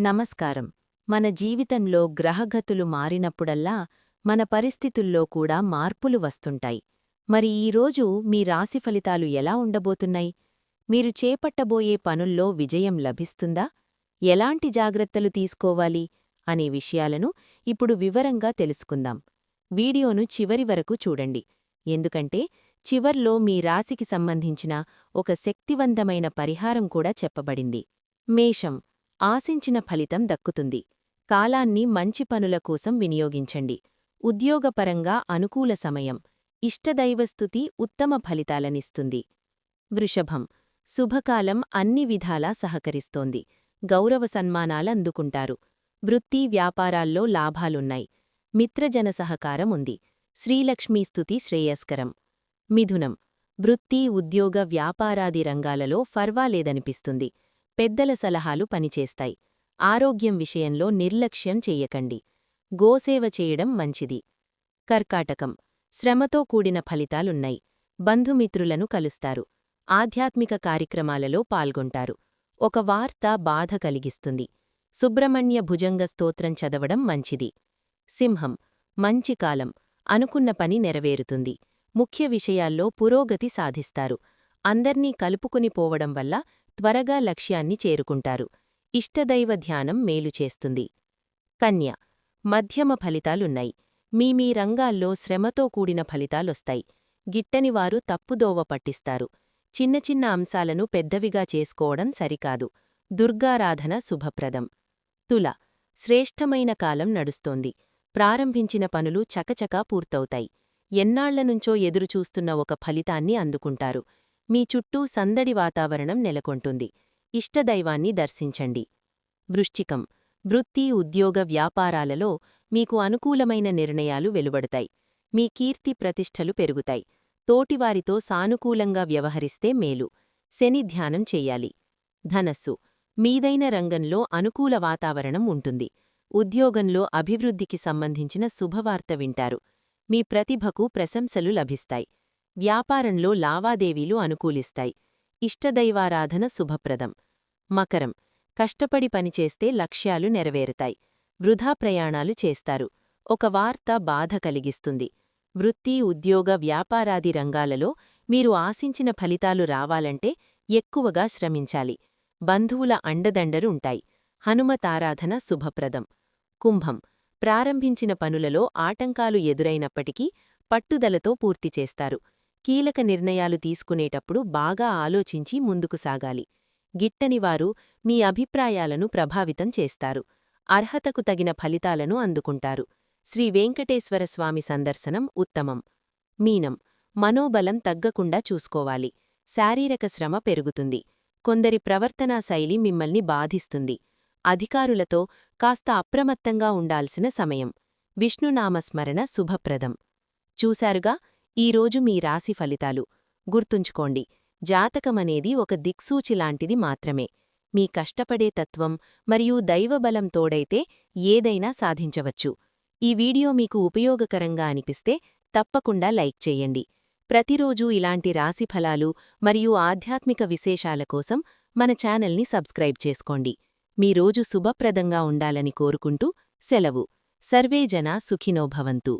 నమస్కారం. మన జీవితంలో గ్రహగతులు మారినప్పుడల్లా మన పరిస్థితుల్లో కూడా మార్పులు వస్తుంటాయి. మరి ఈరోజు మీ రాశి ఫలితాలు ఎలా ఉండబోతున్నాయి? మీరు చేపట్టబోయే పనుల్లో విజయం లభిస్తుందా? ఎలాంటి జాగ్రత్తలు తీసుకోవాలి? అనే విషయాలను ఇప్పుడు వివరంగా తెలుసుకుందాం. వీడియోను చివరి వరకు చూడండి. ఎందుకంటే చివర్లో మీ రాశికి సంబంధించిన ఒక శక్తివంతమైన పరిహారం కూడా చెప్పబడింది. మేషం. ఆశించిన ఫలితం దక్కుతుంది. కాలాన్ని మంచి పనుల కోసం వినియోగించండి. ఉద్యోగపరంగా అనుకూల సమయం. ఇష్టదైవస్థుతి ఉత్తమ ఫలితాలనిస్తుంది. వృషభం. శుభకాలం అన్ని విధాలా సహకరిస్తోంది. గౌరవ సన్మానాలందుకుంటారు. వృత్తి వ్యాపారాల్లో లాభాలున్నాయి. మిత్రజన సహకారం ఉంది. శ్రీలక్ష్మీస్తుతి శ్రేయస్కరం. మిథునం. వృత్తి ఉద్యోగ వ్యాపారాది రంగాలలో ఫర్వాలేదనిపిస్తుంది. పెద్దల సలహాలు పనిచేస్తాయి. ఆరోగ్యం విషయంలో నిర్లక్ష్యం చెయ్యకండి గోసేవ చేయడం మంచిది. కర్కాటకం. శ్రమతో కూడిన ఫలితాలున్నాయి. బంధుమిత్రులను కలుస్తారు. ఆధ్యాత్మిక కార్యక్రమాలలో పాల్గొంటారు. ఒక వార్త బాధ కలిగిస్తుంది. సుబ్రహ్మణ్య భుజంగ స్తోత్రం చదవడం మంచిది. సింహం. మంచి కాలం. అనుకున్న పని నెరవేరుతుంది. ముఖ్య విషయాల్లో పురోగతి సాధిస్తారు. అందర్నీ కలుపుకుని పోవడం వల్ల త్వరగా లక్ష్యాన్ని చేరుకుంటారు. ఇష్టదైవ ధ్యానం మేలు చేస్తుంది. కన్య మధ్యమ ఫలితాలున్నాయి. మీ మీ రంగాల్లో శ్రమతో కూడిన ఫలితాలొస్తాయి. గిట్టనివారు తప్పుదోవ పట్టిస్తారు. చిన్న చిన్న అంశాలను పెద్దవిగా చేసుకోవడం సరికాదు. దుర్గారాధన శుభప్రదం. తుల శ్రేష్టమైన కాలం నడుస్తోంది. ప్రారంభించిన పనులు చకచకా పూర్తవుతాయి. ఎన్నాళ్ళనుంచో ఎదురుచూస్తున్న ఒక ఫలితాన్ని అందుకుంటారు. మీ చుట్టూ సందడి వాతావరణం నెలకొంటుంది. ఇష్టదైవాన్ని దర్శించండి. వృశ్చికం. వృత్తి ఉద్యోగ వ్యాపారాలలో మీకు అనుకూలమైన నిర్ణయాలు వెలువడతాయి. మీ కీర్తి ప్రతిష్టలు పెరుగుతాయి. తోటివారితో సానుకూలంగా వ్యవహరిస్తే మేలు. శని ధ్యానం చెయ్యాలి ధనస్సు. మీదైన రంగంలో అనుకూల వాతావరణం ఉంటుంది. ఉద్యోగంలో అభివృద్ధికి సంబంధించిన శుభవార్త వింటారు. మీ ప్రతిభకు ప్రశంసలు లభిస్తాయి. వ్యాపారంలో లావాదేవీలు అనుకూలిస్తాయి. ఇష్టదైవారాధన శుభప్రదం. మకరం. కష్టపడి పనిచేస్తే లక్ష్యాలు నెరవేరుతాయి. వృధా ప్రయాణాలు చేస్తారు. ఒక వార్త బాధ కలిగిస్తుంది. వృత్తి ఉద్యోగ వ్యాపారాది రంగాలలో మీరు ఆశించిన ఫలితాలు రావాలంటే ఎక్కువగా శ్రమించాలి. బంధువుల అండదండరు ఉంటాయి. హనుమతారాధన శుభప్రదం. కుంభం. ప్రారంభించిన పనులలో ఆటంకాలు ఎదురైనప్పటికీ పట్టుదలతో పూర్తి చేస్తారు. కీలక నిర్ణయాలు తీసుకునేటప్పుడు బాగా ఆలోచించి ముందుకు సాగాలి. గిట్టనివారు మీ అభిప్రాయాలను ప్రభావితం చేస్తారు. అర్హతకు తగిన ఫలితాలను అందుకుంటారు. శ్రీ వెంకటేశ్వరస్వామి సందర్శనం ఉత్తమం. మీనం. మనోబలం తగ్గకుండా చూసుకోవాలి. శారీరక శ్రమ పెరుగుతుంది. కొందరి ప్రవర్తనా శైలి మిమ్మల్ని బాధిస్తుంది. అధికారులతో కాస్త అప్రమత్తంగా ఉండాల్సిన సమయం. విష్ణునామస్మరణ శుభప్రదం. చూశారుగా? ఈరోజు మీ రాశి ఫలితాలు. గుర్తుంచుకోండి జాతకమనేది ఒక దిక్సూచిలాంటిది మాత్రమే. మీ కష్టపడే తత్వం మరియు దైవబలం తోడైతే ఏదైనా సాధించవచ్చు. ఈ వీడియో మీకు ఉపయోగకరంగా అనిపిస్తే తప్పకుండా లైక్ చేయండి. ప్రతిరోజూ ఇలాంటి రాశిఫలాలు మరియు ఆధ్యాత్మిక విశేషాల కోసం మన ఛానల్ని సబ్స్క్రైబ్ చేసుకోండి. మీ రోజు శుభప్రదంగా ఉండాలని కోరుకుంటూ సెలవు. సర్వేజన సుఖినోభవంతు